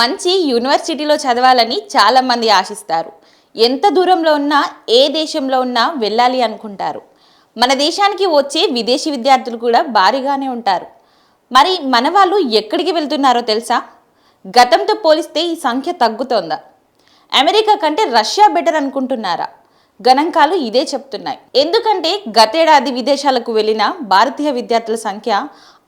మంచి యూనివర్సిటీలో చదవాలని చాలామంది ఆశిస్తారు. ఎంత దూరంలో ఉన్నా ఏ దేశంలో ఉన్నా వెళ్ళాలి అనుకుంటారు. మన దేశానికి వచ్చే విదేశీ విద్యార్థులు కూడా భారీగానే ఉంటారు. మరి మన వాళ్ళు ఎక్కడికి వెళ్తున్నారో తెలుసా? గతంతో పోలిస్తే ఈ సంఖ్య తగ్గుతోందా. అమెరికా కంటే రష్యా బెటర్ అనుకుంటున్నారా? గణాంకాలు ఇదే చెప్తున్నాయి. ఎందుకంటే గతేడాది విదేశాలకు వెళ్ళిన భారతీయ విద్యార్థుల సంఖ్య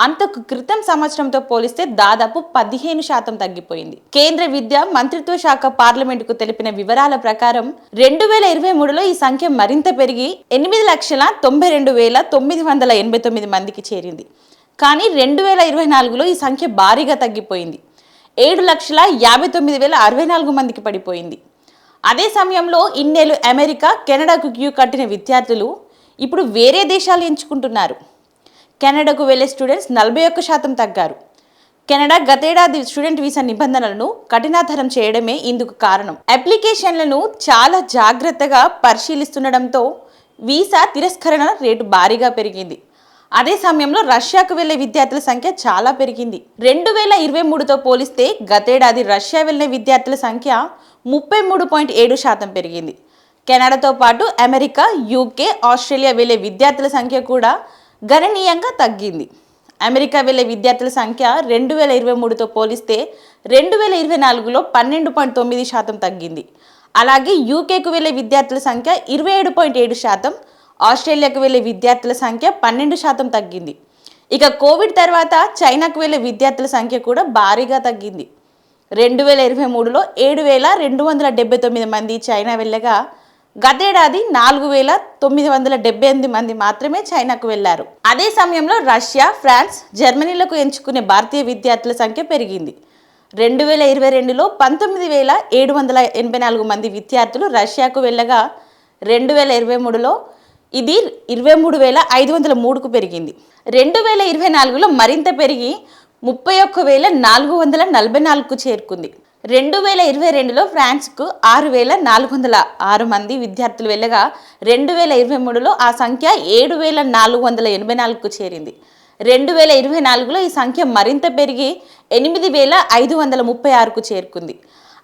అంతకు క్రితం సంవత్సరంతో పోలిస్తే దాదాపు పదిహేను శాతం తగ్గిపోయింది. కేంద్ర విద్యా మంత్రిత్వ శాఖ పార్లమెంటుకు తెలిపిన వివరాల ప్రకారం రెండు వేల ఇరవై మూడులో ఈ సంఖ్య మరింత పెరిగి ఎనిమిది లక్షల తొంభై రెండు వేల తొమ్మిది వందల ఎనభై తొమ్మిది మందికి చేరింది. కానీ రెండు వేల ఇరవై నాలుగులో ఈ సంఖ్య భారీగా తగ్గిపోయింది. ఏడు లక్షల యాభై తొమ్మిది వేల అరవై నాలుగు మందికి పడిపోయింది. అదే సమయంలో ఇన్నేళ్ళు అమెరికా కెనడాకు క్యూ కట్టిన విద్యార్థులు ఇప్పుడు వేరే దేశాలు ఎంచుకుంటున్నారు. కెనడాకు వెళ్ళే స్టూడెంట్స్ నలభై ఒక్క శాతం తగ్గారు. కెనడా గతేడాది స్టూడెంట్ వీసా నిబంధనలను కఠినతరం చేయడమే ఇందుకు కారణం. అప్లికేషన్లను చాలా జాగ్రత్తగా పరిశీలిస్తుండడంతో వీసా తిరస్కరణ రేటు భారీగా పెరిగింది. అదే సమయంలో రష్యాకు వెళ్ళే విద్యార్థుల సంఖ్య చాలా పెరిగింది. రెండు వేల ఇరవై మూడుతో పోలిస్తే గతేడాది రష్యా వెళ్ళే విద్యార్థుల సంఖ్య ముప్పై మూడు పాయింట్ ఏడు శాతం పెరిగింది. కెనడాతో పాటు అమెరికా యూకే ఆస్ట్రేలియా వెళ్ళే విద్యార్థుల సంఖ్య కూడా గణనీయంగా తగ్గింది. అమెరికా వెళ్ళే విద్యార్థుల సంఖ్య రెండు వేల ఇరవై మూడుతో పోలిస్తే రెండు వేల ఇరవై నాలుగులో పన్నెండు పాయింట్ తొమ్మిది శాతం తగ్గింది. అలాగే యూకేకు వెళ్ళే విద్యార్థుల సంఖ్య ఇరవై ఏడు పాయింట్ ఏడు శాతం ఆస్ట్రేలియాకు వెళ్ళే విద్యార్థుల సంఖ్య పన్నెండు శాతం తగ్గింది. ఇక కోవిడ్ తర్వాత చైనాకు వెళ్ళే విద్యార్థుల సంఖ్య కూడా భారీగా తగ్గింది. రెండు వేల ఇరవై మూడులో ఏడు వేల రెండు వందల డెబ్బై తొమ్మిది మంది చైనా వెళ్ళగా గతేడాది నాలుగు వేల తొమ్మిది వందల డెబ్బై ఎనిమిది మంది మాత్రమే చైనాకు వెళ్ళారు అదే సమయంలో రష్యా ఫ్రాన్స్ జర్మనీలకు ఎంచుకునే భారతీయ విద్యార్థుల సంఖ్య పెరిగింది. రెండు వేల ఇరవై రెండులో పంతొమ్మిది వేల ఏడు వందల ఎనభై నాలుగు మంది విద్యార్థులు రష్యాకు వెళ్ళగా రెండు వేల ఇరవై మూడులో ఇది ఇరవై మూడు వేల ఐదు వందల మూడుకు పెరిగింది. రెండు వేల ఇరవై నాలుగులో మరింత పెరిగి ముప్పై ఒక్క వేల నాలుగు వందల నలభై నాలుగుకు చేరుకుంది. రెండు వేల ఇరవై రెండులో ఫ్రాన్స్కు ఆరు వేల నాలుగు వందల ఆరు మంది విద్యార్థులు వెళ్ళగా రెండు వేల ఇరవై మూడులో ఆ సంఖ్య ఏడు వేల నాలుగు వందల ఎనభై నాలుగుకు చేరింది. రెండు వేల ఇరవై నాలుగులో ఈ సంఖ్య మరింత పెరిగి ఎనిమిది వేల ఐదు వందల ముప్పై ఆరుకు చేరుకుంది.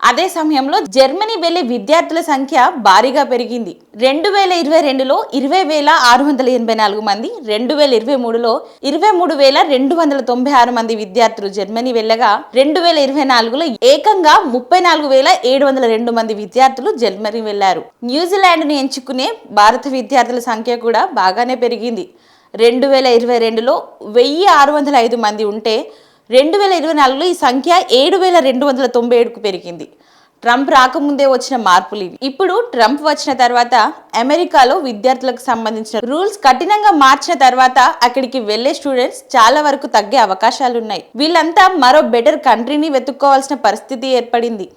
అదే సమయంలో జర్మనీ వెళ్ళే విద్యార్థుల సంఖ్య భారీగా పెరిగింది. రెండు వేల ఇరవై రెండులో ఇరవై వేల ఆరు వందల ఎనభై నాలుగు మంది రెండు వేల ఇరవై మూడులో ఇరవై మూడు వేల రెండు వందల తొంభై ఆరు మంది విద్యార్థులు జర్మనీ వెళ్ళగా రెండు వేల ఇరవై నాలుగులో ఏకంగా ముప్పై నాలుగు వేల ఏడు వందల రెండు మంది విద్యార్థులు జర్మనీ వెళ్ళారు న్యూజిలాండ్ను ఎంచుకునే భారత విద్యార్థుల సంఖ్య కూడా బాగానే పెరిగింది. రెండు వేల ఇరవై రెండులో వెయ్యి ఆరు వందల ఐదు మంది ఉంటే రెండు వేల ఇరవై నాలుగులో ఈ సంఖ్య ఏడు వేల రెండు వందల తొంభై ఏడుకు పెరిగింది. ట్రంప్ రాకముందే వచ్చిన మార్పులు ఇవి. ఇప్పుడు ట్రంప్ వచ్చిన తర్వాత అమెరికాలో విద్యార్థులకు సంబంధించిన రూల్స్ కఠినంగా మార్చిన తర్వాత అక్కడికి వెళ్ళే స్టూడెంట్స్ చాలా వరకు తగ్గే అవకాశాలు ఉన్నాయి వీళ్ళంతా మరో బెటర్ కంట్రీని వెతుక్కోవాల్సిన పరిస్థితి ఏర్పడింది.